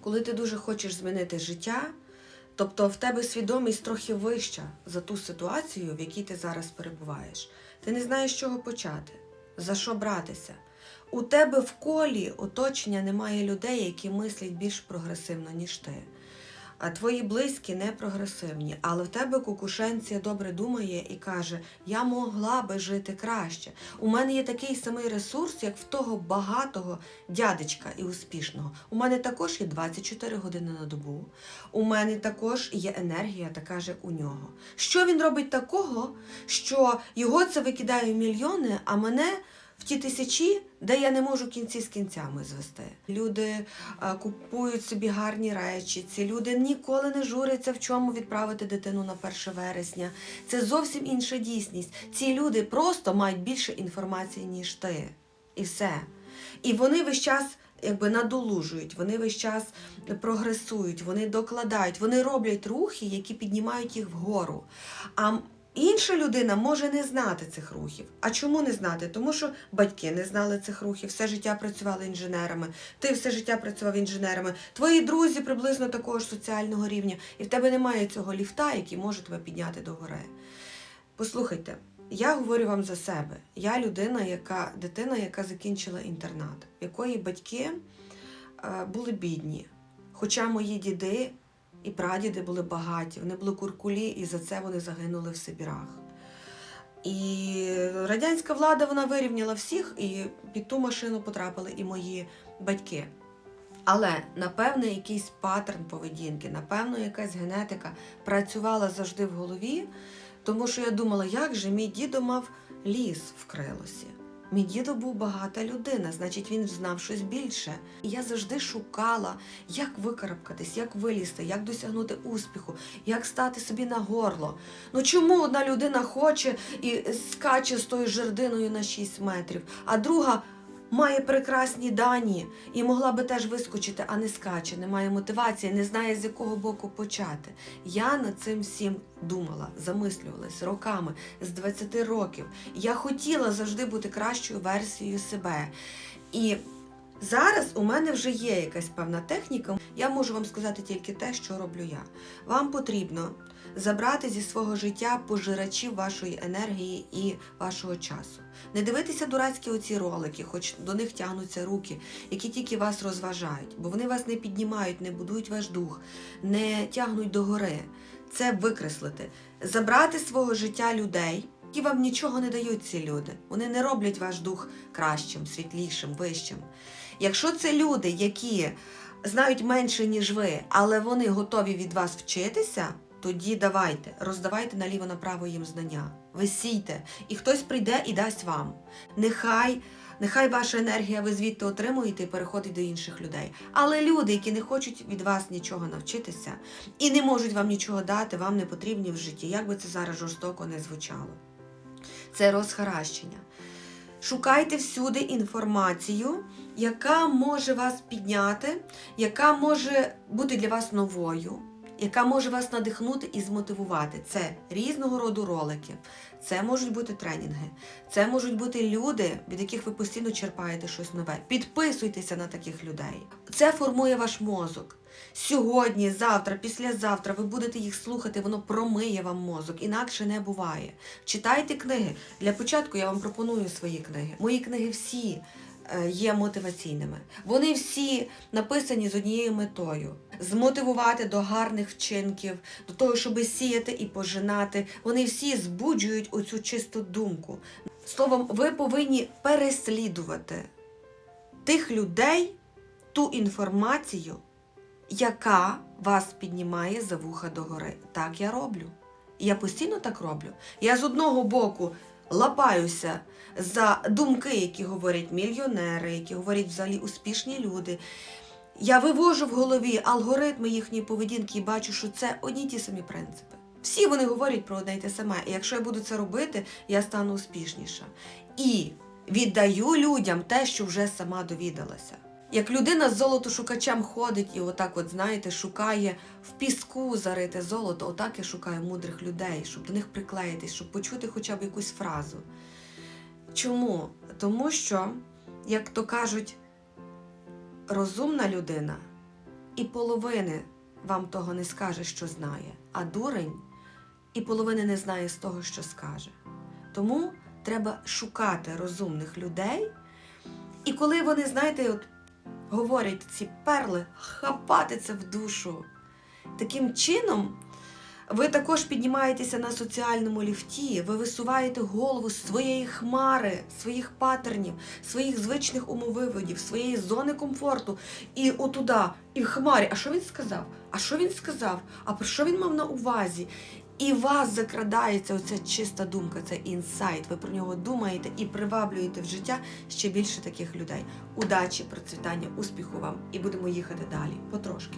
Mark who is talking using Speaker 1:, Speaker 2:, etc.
Speaker 1: коли ти дуже хочеш змінити життя, тобто в тебе свідомість трохи вища за ту ситуацію, в якій ти зараз перебуваєш. Ти не знаєш, з чого почати, за що братися. У тебе в колі оточення немає людей, які мислять більш прогресивно, ніж ти. А твої близькі не прогресивні, але в тебе кукушенція добре думає і каже: Я могла би жити краще. У мене є такий самий ресурс, як в того багатого дядечка і успішного. У мене також є 24 години на добу. У мене також є енергія, така же у нього. Що він робить такого, що його це викидає в мільйони, а мене в ті тисячі, де я не можу кінці з кінцями звести. Люди а, купують собі гарні речі. Ці люди ніколи не журяться, в чому відправити дитину на 1 вересня. Це зовсім інша дійсність. Ці люди просто мають більше інформації, ніж ти. І все. І вони весь час. Якби надолужують, вони весь час прогресують, вони докладають, вони роблять рухи, які піднімають їх вгору. А Інша людина може не знати цих рухів. А чому не знати? Тому що батьки не знали цих рухів, все життя працювали інженерами, ти все життя працював інженерами, твої друзі приблизно такого ж соціального рівня, і в тебе немає цього ліфта, який може тебе підняти до гори. Послухайте, я говорю вам за себе. Я людина, яка дитина, яка закінчила інтернат, в якої батьки е, були бідні. Хоча мої діди і прадіди були багаті, вони були куркулі, і за це вони загинули в Сибірах. І радянська влада вона вирівняла всіх, і під ту машину потрапили і мої батьки. Але напевно якийсь паттерн поведінки, напевно, якась генетика працювала завжди в голові, тому що я думала, як же мій дідо мав ліс в крилосі. Мій дідо був багата людина, значить він знав щось більше. І я завжди шукала, як викарабкатись, як вилізти, як досягнути успіху, як стати собі на горло. Ну чому одна людина хоче і скаче з тою жердиною на 6 метрів, а друга має прекрасні дані і могла би теж вискочити, а не скаче, не має мотивації, не знає з якого боку почати. Я над цим всім думала, замислювалась роками з 20 років. Я хотіла завжди бути кращою версією себе. І зараз у мене вже є якась певна техніка. Я можу вам сказати тільки те, що роблю я. Вам потрібно забрати зі свого життя пожирачів вашої енергії і вашого часу. Не дивитися дурацькі оці ролики, хоч до них тягнуться руки, які тільки вас розважають, бо вони вас не піднімають, не будують ваш дух, не тягнуть до гори. Це викреслити, забрати свого життя людей, які вам нічого не дають ці люди. Вони не роблять ваш дух кращим, світлішим, вищим. Якщо це люди, які знають менше, ніж ви, але вони готові від вас вчитися, тоді давайте, роздавайте наліво-направо їм знання. Ви сійте, і хтось прийде і дасть вам. Нехай, нехай ваша енергія ви звідти отримуєте і переходить до інших людей. Але люди, які не хочуть від вас нічого навчитися і не можуть вам нічого дати, вам не потрібні в житті, як би це зараз жорстоко не звучало. Це розхаращення. Шукайте всюди інформацію, яка може вас підняти, яка може бути для вас новою, яка може вас надихнути і змотивувати. Це різного роду ролики, це можуть бути тренінги, це можуть бути люди, від яких ви постійно черпаєте щось нове. Підписуйтеся на таких людей. Це формує ваш мозок. Сьогодні, завтра, післязавтра ви будете їх слухати, воно промиє вам мозок, інакше не буває. Читайте книги. Для початку я вам пропоную свої книги. Мої книги всі є мотиваційними. Вони всі написані з однією метою змотивувати до гарних вчинків, до того, щоб сіяти і пожинати. Вони всі збуджують оцю чисту думку. Словом, ви повинні переслідувати тих людей, ту інформацію, яка вас піднімає за вуха догори. Так я роблю. Я постійно так роблю. Я з одного боку лапаюся за думки, які говорять мільйонери, які говорять взагалі успішні люди. Я вивожу в голові алгоритми їхньої поведінки і бачу, що це одні ті самі принципи. Всі вони говорять про одне й те саме. І якщо я буду це робити, я стану успішніша. І віддаю людям те, що вже сама довідалася. Як людина з золотошукачем ходить і отак, от знаєте, шукає в піску зарите золото, отак я шукаю мудрих людей, щоб до них приклеїтись, щоб почути хоча б якусь фразу. Чому? Тому що, як то кажуть, розумна людина і половини вам того не скаже, що знає, а дурень і половини не знає з того, що скаже. Тому треба шукати розумних людей, і коли вони, знаєте, от говорять ці перли, хапати це в душу. Таким чином, ви також піднімаєтеся на соціальному ліфті, ви висуваєте голову своєї хмари, своїх патернів, своїх звичних умовиводів, своєї зони комфорту, і отуда, і в хмарі. А що він сказав? А що він сказав? А про що він мав на увазі? І вас закрадається оця чиста думка, це інсайт. Ви про нього думаєте і приваблюєте в життя ще більше таких людей. Удачі, процвітання, успіху вам! І будемо їхати далі потрошки.